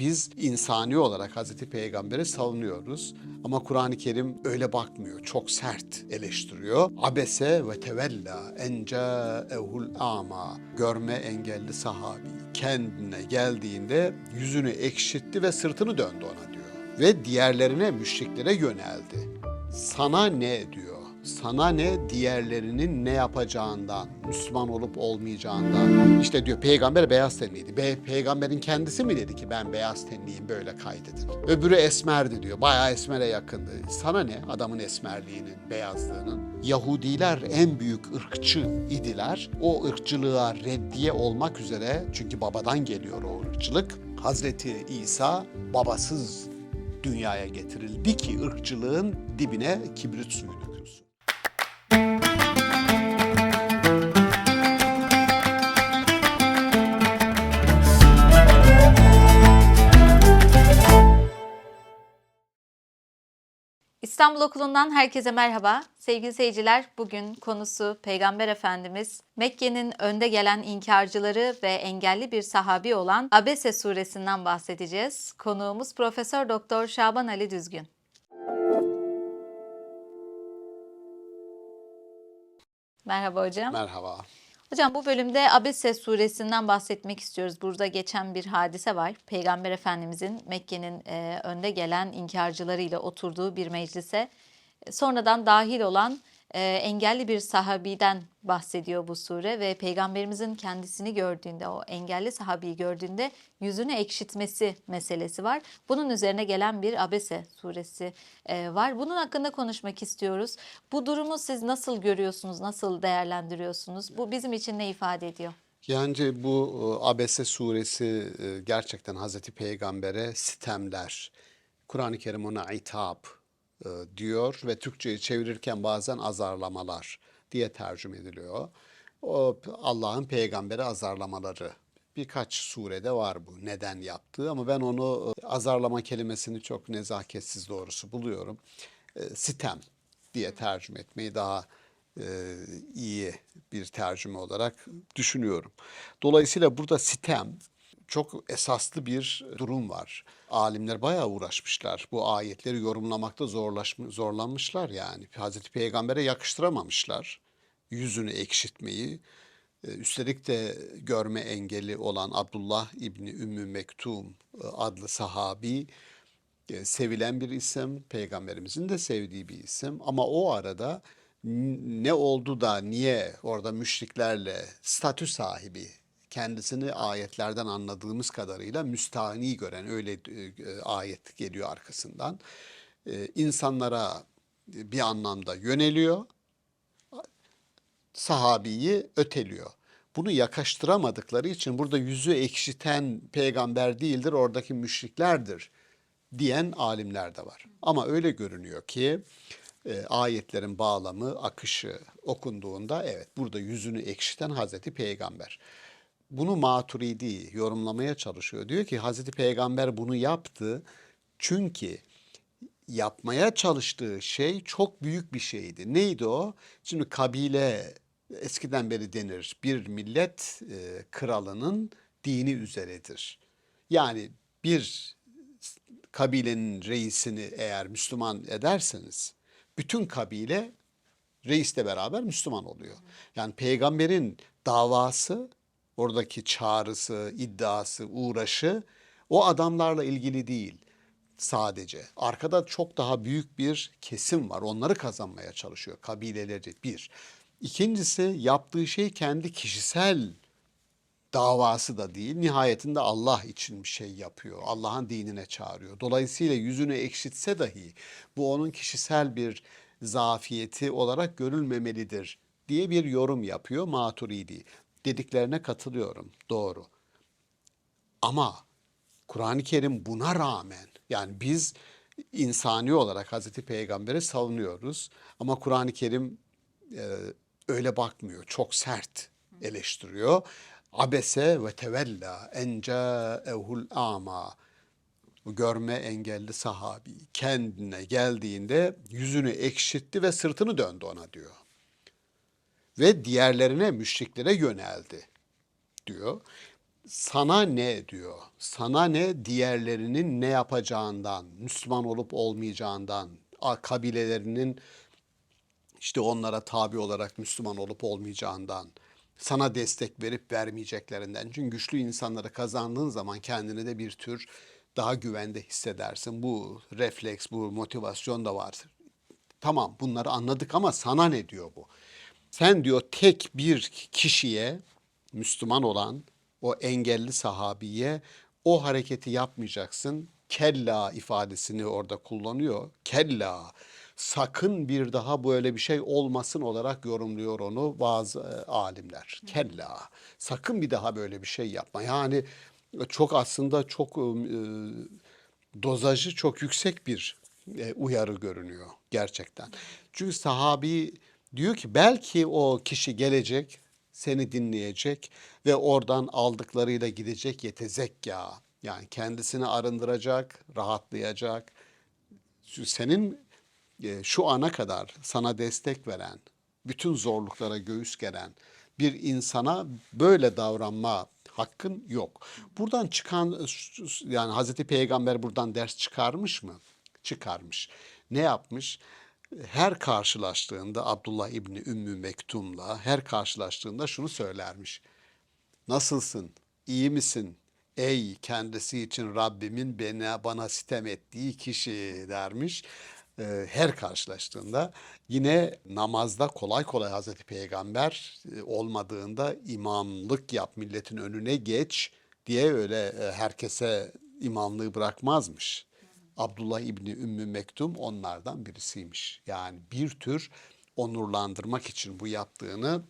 biz insani olarak Hazreti Peygamber'i savunuyoruz. Ama Kur'an-ı Kerim öyle bakmıyor. Çok sert eleştiriyor. Abese ve tevella enca ehul ama. Görme engelli sahabi. Kendine geldiğinde yüzünü ekşitti ve sırtını döndü ona diyor. Ve diğerlerine, müşriklere yöneldi. Sana ne diyor? Sana ne diğerlerinin ne yapacağından, Müslüman olup olmayacağından. İşte diyor peygamber beyaz tenliydi. Be, peygamberin kendisi mi dedi ki ben beyaz tenliyim böyle kaydedin. Öbürü esmerdi diyor. Bayağı esmere yakındı. Sana ne adamın esmerliğinin, beyazlığının. Yahudiler en büyük ırkçı idiler. O ırkçılığa reddiye olmak üzere çünkü babadan geliyor o ırkçılık. Hazreti İsa babasız dünyaya getirildi ki ırkçılığın dibine kibrit suyu İstanbul Okulu'ndan herkese merhaba. Sevgili seyirciler, bugün konusu Peygamber Efendimiz, Mekke'nin önde gelen inkarcıları ve engelli bir sahabi olan Abese suresinden bahsedeceğiz. Konuğumuz Profesör Doktor Şaban Ali Düzgün. Merhaba hocam. Merhaba. Hocam bu bölümde Abese suresinden bahsetmek istiyoruz. Burada geçen bir hadise var. Peygamber Efendimizin Mekke'nin e, önde gelen inkarcılarıyla oturduğu bir meclise e, sonradan dahil olan e, engelli bir sahabiden bahsediyor bu sure ve peygamberimizin kendisini gördüğünde o engelli sahabiyi gördüğünde yüzünü ekşitmesi meselesi var. Bunun üzerine gelen bir Abese suresi e, var. Bunun hakkında konuşmak istiyoruz. Bu durumu siz nasıl görüyorsunuz, nasıl değerlendiriyorsunuz? Bu bizim için ne ifade ediyor? Yani bu e, Abese suresi e, gerçekten Hazreti Peygamber'e sitemler. Kur'an-ı Kerim ona itap e, diyor ve Türkçe'yi çevirirken bazen azarlamalar diye tercüme ediliyor. O Allah'ın peygamberi azarlamaları. Birkaç surede var bu neden yaptığı ama ben onu e, azarlama kelimesini çok nezaketsiz doğrusu buluyorum. E, Sitem diye tercüme etmeyi daha iyi bir tercüme olarak düşünüyorum. Dolayısıyla burada sitem çok esaslı bir durum var. Alimler bayağı uğraşmışlar. Bu ayetleri yorumlamakta zorlaşmış, zorlanmışlar yani. Hazreti Peygamber'e yakıştıramamışlar yüzünü ekşitmeyi. Ee, Üstelik de görme engeli olan Abdullah İbni Ümmü Mektum e, adlı sahabi e, sevilen bir isim, peygamberimizin de sevdiği bir isim ama o arada ne oldu da niye orada müşriklerle statü sahibi kendisini ayetlerden anladığımız kadarıyla müstahni gören öyle e, ayet geliyor arkasından. E, insanlara bir anlamda yöneliyor sahabiyi öteliyor. Bunu yakıştıramadıkları için burada yüzü ekşiten peygamber değildir, oradaki müşriklerdir diyen alimler de var. Ama öyle görünüyor ki e, ayetlerin bağlamı, akışı okunduğunda evet burada yüzünü ekşiten Hazreti Peygamber. Bunu Maturidi yorumlamaya çalışıyor. Diyor ki Hazreti Peygamber bunu yaptı çünkü yapmaya çalıştığı şey çok büyük bir şeydi. Neydi o? Şimdi kabile eskiden beri denir bir millet e, kralının dini üzeredir. Yani bir kabilenin reisini eğer Müslüman ederseniz bütün kabile reisle beraber Müslüman oluyor. Yani peygamberin davası, oradaki çağrısı, iddiası, uğraşı o adamlarla ilgili değil sadece. Arkada çok daha büyük bir kesim var. Onları kazanmaya çalışıyor kabileleri bir. İkincisi yaptığı şey kendi kişisel davası da değil. Nihayetinde Allah için bir şey yapıyor. Allah'ın dinine çağırıyor. Dolayısıyla yüzünü ekşitse dahi bu onun kişisel bir zafiyeti olarak görülmemelidir diye bir yorum yapıyor Maturidi. Dediklerine katılıyorum. Doğru. Ama Kur'an-ı Kerim buna rağmen yani biz insani olarak Hazreti Peygamber'i savunuyoruz ama Kur'an-ı Kerim e, öyle bakmıyor. Çok sert eleştiriyor. Abese ve tevella enca evhul ama görme engelli sahabi kendine geldiğinde yüzünü ekşitti ve sırtını döndü ona diyor. Ve diğerlerine müşriklere yöneldi diyor. sana ne diyor? Sana ne diğerlerinin ne yapacağından, Müslüman olup olmayacağından, kabilelerinin işte onlara tabi olarak Müslüman olup olmayacağından, sana destek verip vermeyeceklerinden. Çünkü güçlü insanları kazandığın zaman kendini de bir tür daha güvende hissedersin. Bu refleks, bu motivasyon da var. Tamam bunları anladık ama sana ne diyor bu? Sen diyor tek bir kişiye Müslüman olan o engelli sahabiye o hareketi yapmayacaksın. Kella ifadesini orada kullanıyor. Kella sakın bir daha böyle bir şey olmasın olarak yorumluyor onu bazı e, alimler. Kella sakın bir daha böyle bir şey yapma. Yani çok aslında çok e, dozajı çok yüksek bir e, uyarı görünüyor gerçekten. Çünkü sahabi diyor ki belki o kişi gelecek, seni dinleyecek ve oradan aldıklarıyla gidecek yetezekka. Yani kendisini arındıracak, rahatlayacak. Senin e, şu ana kadar sana destek veren, bütün zorluklara göğüs geren bir insana böyle davranma hakkın yok. Buradan çıkan yani Hazreti Peygamber buradan ders çıkarmış mı? Çıkarmış. Ne yapmış? Her karşılaştığında Abdullah İbni Ümmü Mektum'la her karşılaştığında şunu söylermiş. Nasılsın? İyi misin? Ey kendisi için Rabbimin bana, bana sitem ettiği kişi dermiş. Ee, Her karşılaştığında yine namazda kolay kolay Hazreti Peygamber e, olmadığında imamlık yap milletin önüne geç diye öyle e, herkese imamlığı bırakmazmış. Abdullah İbni Ümmü Mektum onlardan birisiymiş. Yani bir tür onurlandırmak için bu yaptığını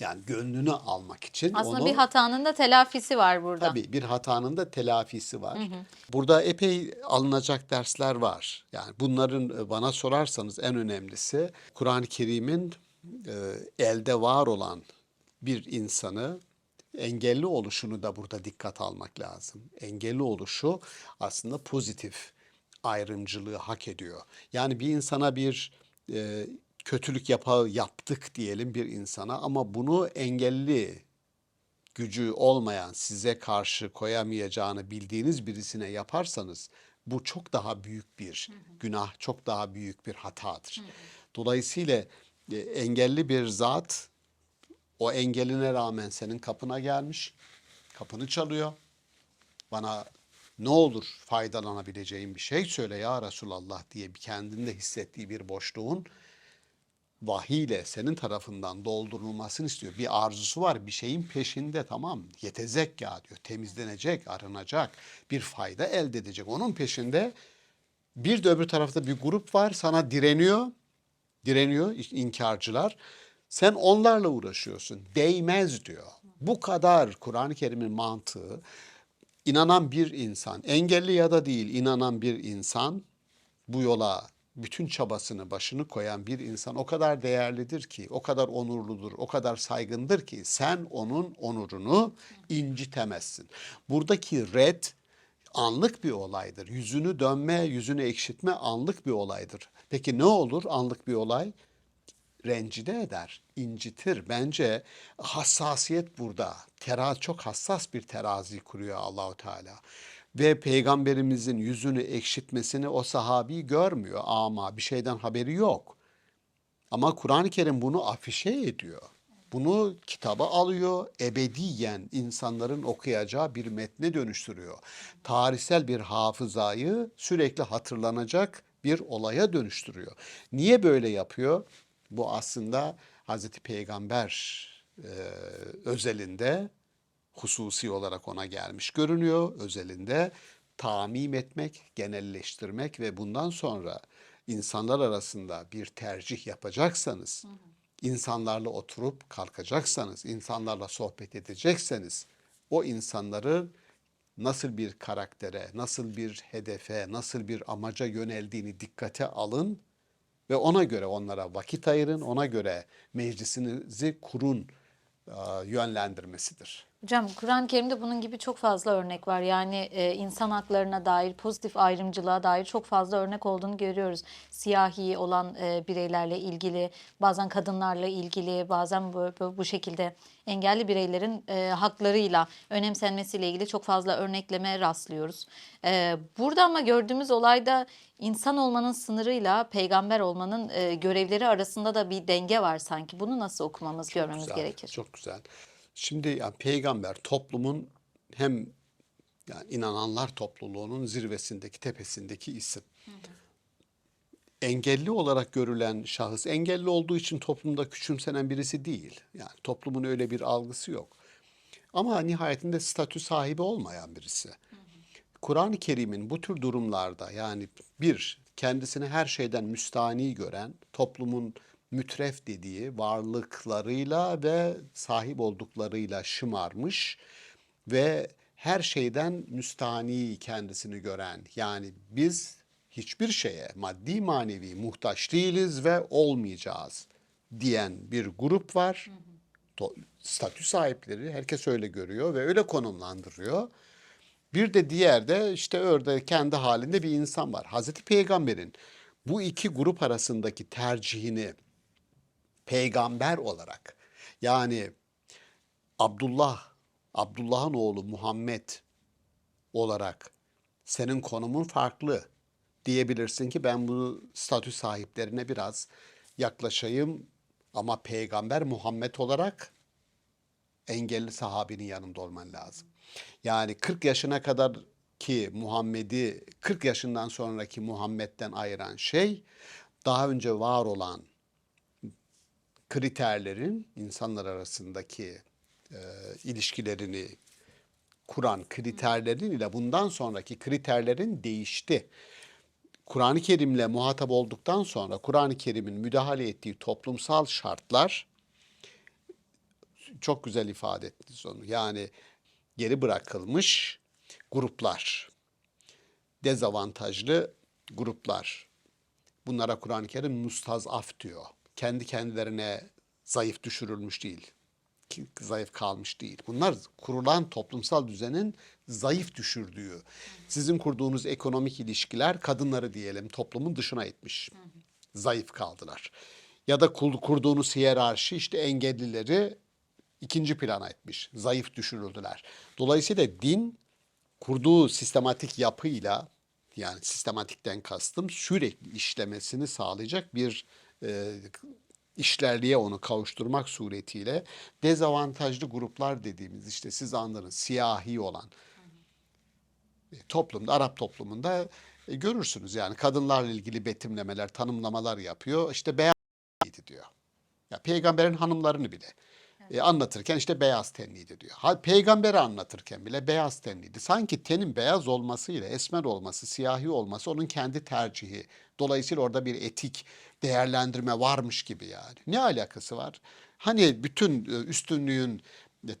yani gönlünü almak için Aslında onu bir hatanın da telafisi var burada. Tabii bir hatanın da telafisi var. Burada epey alınacak dersler var. Yani bunların e, bana sorarsanız en önemlisi Kur'an-ı Kerim'in e, elde var olan bir insanı engelli oluşunu da burada dikkat almak lazım. Engelli oluşu aslında pozitif ayrımcılığı hak ediyor. Yani bir insana bir e, kötülük yapa, yaptık diyelim bir insana ama bunu engelli gücü olmayan, size karşı koyamayacağını bildiğiniz birisine yaparsanız bu çok daha büyük bir günah, çok daha büyük bir hatadır. Dolayısıyla e, engelli bir zat o engeline rağmen senin kapına gelmiş, kapını çalıyor. Bana ne olur faydalanabileceğim bir şey söyle ya Resulallah diye bir kendinde hissettiği bir boşluğun vahiyle senin tarafından doldurulmasını istiyor. Bir arzusu var, bir şeyin peşinde tamam. Yetezekka diyor. Temizlenecek, arınacak, bir fayda elde edecek. Onun peşinde bir de öbür tarafta bir grup var sana direniyor. Direniyor inkarcılar. Sen onlarla uğraşıyorsun. Değmez diyor. Bu kadar Kur'an-ı Kerim'in mantığı inanan bir insan, engelli ya da değil inanan bir insan bu yola bütün çabasını başını koyan bir insan o kadar değerlidir ki, o kadar onurludur, o kadar saygındır ki sen onun onurunu incitemezsin. Buradaki red anlık bir olaydır. Yüzünü dönme, yüzünü ekşitme anlık bir olaydır. Peki ne olur anlık bir olay? Rencide eder, incitir. Bence hassasiyet burada. Terazi çok hassas bir terazi kuruyor Allahu Teala. Ve peygamberimizin yüzünü ekşitmesini o sahabi görmüyor ama bir şeyden haberi yok. Ama Kur'an-ı Kerim bunu afişe ediyor. Bunu kitaba alıyor, ebediyen insanların okuyacağı bir metne dönüştürüyor. Tarihsel bir hafızayı sürekli hatırlanacak bir olaya dönüştürüyor. Niye böyle yapıyor? Bu aslında Hazreti Peygamber e, özelinde hususi olarak ona gelmiş görünüyor. Özelinde tamim etmek, genelleştirmek ve bundan sonra insanlar arasında bir tercih yapacaksanız, insanlarla oturup kalkacaksanız, insanlarla sohbet edecekseniz o insanları nasıl bir karaktere, nasıl bir hedefe, nasıl bir amaca yöneldiğini dikkate alın ve ona göre onlara vakit ayırın, ona göre meclisinizi kurun e, yönlendirmesidir. Hocam Kur'an-ı Kerim'de bunun gibi çok fazla örnek var. Yani e, insan haklarına dair, pozitif ayrımcılığa dair çok fazla örnek olduğunu görüyoruz. Siyahi olan e, bireylerle ilgili, bazen kadınlarla ilgili, bazen bu, bu, bu şekilde engelli bireylerin e, haklarıyla önemsenmesiyle ilgili çok fazla örnekleme rastlıyoruz. E, burada ama gördüğümüz olayda insan olmanın sınırıyla peygamber olmanın e, görevleri arasında da bir denge var sanki. Bunu nasıl okumamız, görmemiz Güzel, gerekir? Çok güzel. Şimdi yani peygamber toplumun hem yani inananlar topluluğunun zirvesindeki, tepesindeki isim. Engelli olarak görülen şahıs engelli olduğu için toplumda küçümsenen birisi değil. Yani toplumun öyle bir algısı yok. Ama nihayetinde statü sahibi olmayan birisi. Kur'an-ı Kerim'in bu tür durumlarda yani bir kendisini her şeyden müstani gören toplumun mütref dediği varlıklarıyla ve sahip olduklarıyla şımarmış ve her şeyden müstani kendisini gören yani biz hiçbir şeye maddi manevi muhtaç değiliz ve olmayacağız diyen bir grup var. To- Statü sahipleri herkes öyle görüyor ve öyle konumlandırıyor. Bir de diğer de işte orada kendi halinde bir insan var. Hazreti Peygamber'in bu iki grup arasındaki tercihini peygamber olarak yani Abdullah, Abdullah'ın oğlu Muhammed olarak senin konumun farklı diyebilirsin ki ben bu statü sahiplerine biraz yaklaşayım ama peygamber Muhammed olarak engelli sahabinin yanında olman lazım. Yani 40 yaşına kadar ki Muhammed'i 40 yaşından sonraki Muhammed'den ayıran şey daha önce var olan kriterlerin insanlar arasındaki e, ilişkilerini kuran kriterlerin ile bundan sonraki kriterlerin değişti. Kur'an-ı Kerim'le muhatap olduktan sonra Kur'an-ı Kerim'in müdahale ettiği toplumsal şartlar çok güzel ifade ettiniz onu. Yani geri bırakılmış gruplar, dezavantajlı gruplar. Bunlara Kur'an-ı Kerim mustazaf diyor. Kendi kendilerine zayıf düşürülmüş değil. Zayıf kalmış değil. Bunlar kurulan toplumsal düzenin zayıf düşürdüğü. Sizin kurduğunuz ekonomik ilişkiler kadınları diyelim toplumun dışına itmiş. Zayıf kaldılar. Ya da kur- kurduğunuz hiyerarşi işte engellileri ikinci plana etmiş. Zayıf düşürüldüler. Dolayısıyla din kurduğu sistematik yapıyla yani sistematikten kastım sürekli işlemesini sağlayacak bir e, işlerliğe onu kavuşturmak suretiyle dezavantajlı gruplar dediğimiz işte siz anlarız siyahi olan e, toplumda Arap toplumunda e, görürsünüz yani kadınlarla ilgili betimlemeler, tanımlamalar yapıyor. İşte beyaz diyor. Ya peygamberin hanımlarını bile e, anlatırken işte beyaz tenliydi diyor. Ha, peygamberi anlatırken bile beyaz tenliydi. Sanki tenin beyaz olmasıyla esmer olması, siyahi olması onun kendi tercihi. Dolayısıyla orada bir etik değerlendirme varmış gibi yani. Ne alakası var? Hani bütün e, üstünlüğün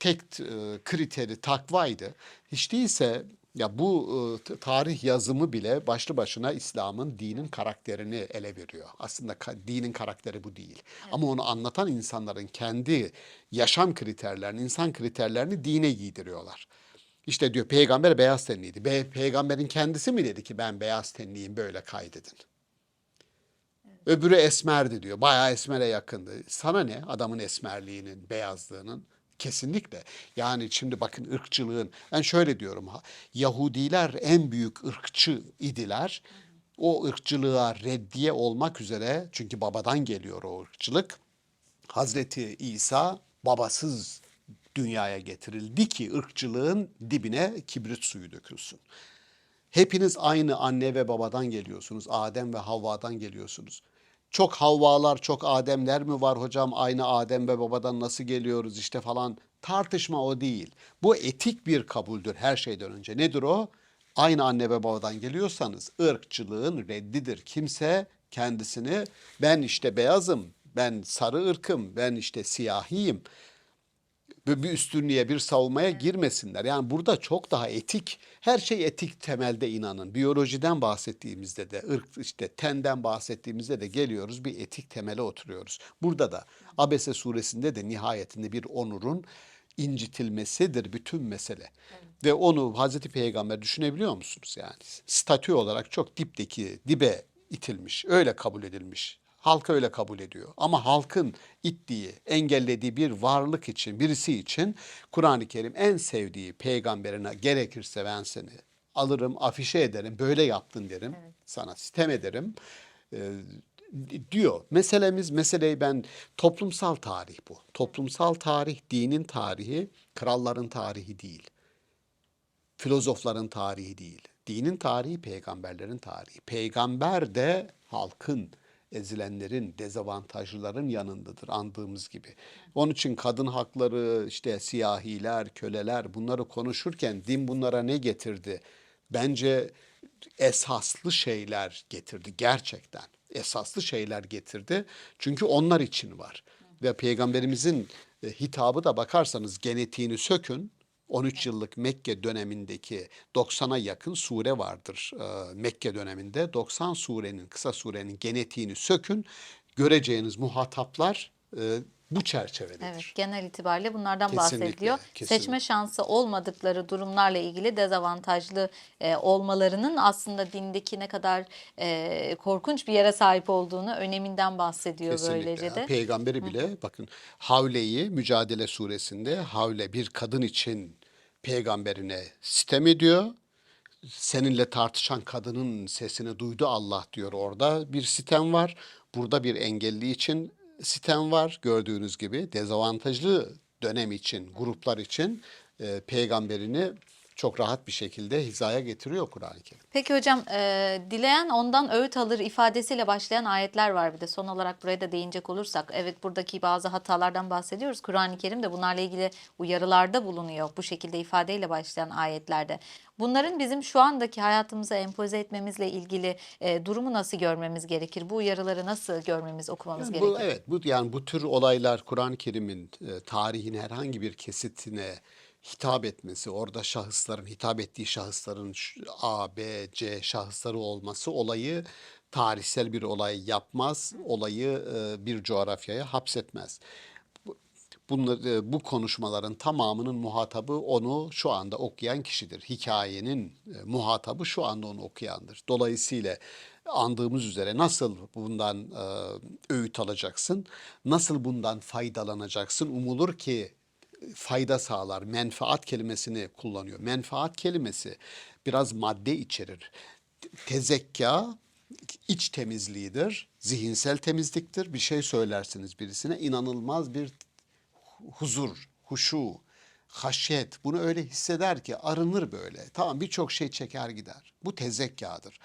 tek e, kriteri takvaydı. Hiç değilse ya bu e, tarih yazımı bile başlı başına İslam'ın dinin karakterini ele veriyor. Aslında dinin karakteri bu değil. Ama onu anlatan insanların kendi yaşam kriterlerini, insan kriterlerini dine giydiriyorlar. İşte diyor peygamber beyaz tenliydi. Be- peygamberin kendisi mi dedi ki ben beyaz tenliyim böyle kaydedin. Öbürü esmerdi diyor. Bayağı esmere yakındı. Sana ne adamın esmerliğinin, beyazlığının? Kesinlikle. Yani şimdi bakın ırkçılığın. Ben şöyle diyorum. Yahudiler en büyük ırkçı idiler. O ırkçılığa reddiye olmak üzere çünkü babadan geliyor o ırkçılık. Hazreti İsa babasız dünyaya getirildi ki ırkçılığın dibine kibrit suyu dökülsün. Hepiniz aynı anne ve babadan geliyorsunuz. Adem ve Havva'dan geliyorsunuz. Çok Havvalar, çok Ademler mi var hocam? Aynı Adem ve babadan nasıl geliyoruz işte falan. Tartışma o değil. Bu etik bir kabuldür her şeyden önce. Nedir o? Aynı anne ve babadan geliyorsanız ırkçılığın reddidir. Kimse kendisini ben işte beyazım, ben sarı ırkım, ben işte siyahiyim bir bir üstünlüğe, bir savunmaya girmesinler. Yani burada çok daha etik, her şey etik temelde inanın. Biyolojiden bahsettiğimizde de, ırk işte tenden bahsettiğimizde de geliyoruz bir etik temele oturuyoruz. Burada da Abese suresinde de nihayetinde bir onurun incitilmesidir bütün mesele. Ve onu Hazreti Peygamber düşünebiliyor musunuz yani? Statü olarak çok dipteki dibe itilmiş, öyle kabul edilmiş. Halk öyle kabul ediyor. Ama halkın ittiği, engellediği bir varlık için, birisi için Kur'an-ı Kerim en sevdiği peygamberine gerekirse ben seni alırım, afişe ederim, böyle yaptın derim, sana sitem ederim e, diyor. Meselemiz, meseleyi ben toplumsal tarih bu. Toplumsal tarih, dinin tarihi, kralların tarihi değil. Filozofların tarihi değil. Dinin tarihi peygamberlerin tarihi. Peygamber de halkın, ezilenlerin, dezavantajlıların yanındadır andığımız gibi. Onun için kadın hakları, işte siyahiler, köleler bunları konuşurken din bunlara ne getirdi? Bence esaslı şeyler getirdi gerçekten. Esaslı şeyler getirdi. Çünkü onlar için var. Ve peygamberimizin e, hitabı da bakarsanız genetiğini sökün. 13 yıllık Mekke dönemindeki 90'a yakın sure vardır e, Mekke döneminde. 90 surenin, kısa surenin genetiğini sökün. Göreceğiniz muhataplar e, bu çerçevededir. Evet, genel itibariyle bunlardan Kesinlikle, bahsediliyor. kesinlikle. Seçme şansı olmadıkları durumlarla ilgili dezavantajlı e, olmalarının aslında dindeki ne kadar e, korkunç bir yere sahip olduğunu öneminden bahsediyor Kesinlikle. böylece de. Peygamberi bile bakın Havle'yi Mücadele suresinde Havle bir kadın için peygamberine sitem ediyor. Seninle tartışan kadının sesini duydu Allah diyor orada bir sitem var. Burada bir engelli için sitem var gördüğünüz gibi dezavantajlı dönem için gruplar için e, peygamberini çok rahat bir şekilde hizaya getiriyor Kur'an-ı Kerim. Peki hocam, e, dileyen ondan öğüt alır ifadesiyle başlayan ayetler var bir de. Son olarak buraya da değinecek olursak, evet buradaki bazı hatalardan bahsediyoruz. Kur'an-ı Kerim de bunlarla ilgili uyarılarda bulunuyor bu şekilde ifadeyle başlayan ayetlerde. Bunların bizim şu andaki hayatımıza empoze etmemizle ilgili e, durumu nasıl görmemiz gerekir? Bu uyarıları nasıl görmemiz, okumamız Yani gerekir? bu, evet bu yani bu tür olaylar Kur'an-ı Kerim'in e, tarihin herhangi bir kesitine hitap etmesi, orada şahısların hitap ettiği şahısların A, B, C şahısları olması olayı tarihsel bir olay yapmaz, olayı e, bir coğrafyaya hapsetmez. Bunları, bu konuşmaların tamamının muhatabı onu şu anda okuyan kişidir. Hikayenin e, muhatabı şu anda onu okuyandır. Dolayısıyla andığımız üzere nasıl bundan e, öğüt alacaksın, nasıl bundan faydalanacaksın umulur ki fayda sağlar. Menfaat kelimesini kullanıyor. Menfaat kelimesi biraz madde içerir. Tezekka iç temizliğidir, zihinsel temizliktir. Bir şey söylersiniz birisine inanılmaz bir huzur, huşu, haşyet bunu öyle hisseder ki arınır böyle. Tamam birçok şey çeker gider. Bu tezekkadır.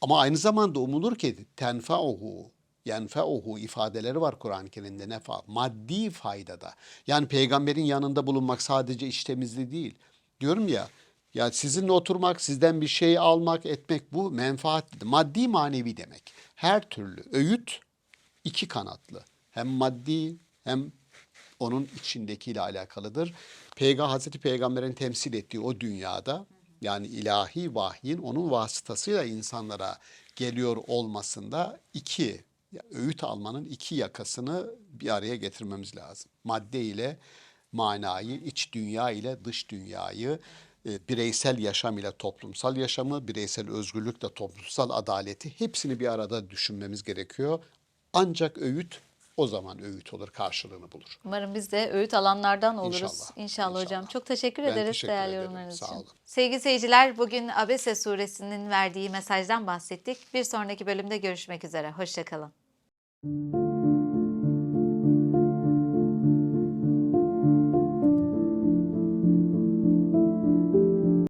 Ama aynı zamanda umulur ki tenfa'uhu, yenfe'uhu ifadeleri var Kur'an-ı Kerim'de nefa. Maddi faydada. Yani peygamberin yanında bulunmak sadece iş temizliği değil. Diyorum ya ya sizinle oturmak, sizden bir şey almak, etmek bu menfaat, maddi manevi demek. Her türlü öğüt iki kanatlı. Hem maddi hem onun içindekiyle alakalıdır. Peygamber Hazreti Peygamber'in temsil ettiği o dünyada yani ilahi vahyin onun vasıtasıyla insanlara geliyor olmasında iki öğüt almanın iki yakasını bir araya getirmemiz lazım. Madde ile manayı, iç dünya ile dış dünyayı, e, bireysel yaşam ile toplumsal yaşamı, bireysel özgürlükle toplumsal adaleti hepsini bir arada düşünmemiz gerekiyor. Ancak öğüt o zaman öğüt olur, karşılığını bulur. Umarım biz de öğüt alanlardan oluruz. İnşallah, İnşallah, hocam. inşallah. Çok teşekkür Ben ederiz teşekkür değerli ederim. yorumlarınız Sağ için. olun. Sevgili seyirciler bugün Abese suresinin verdiği mesajdan bahsettik. Bir sonraki bölümde görüşmek üzere. Hoşçakalın. Thank you.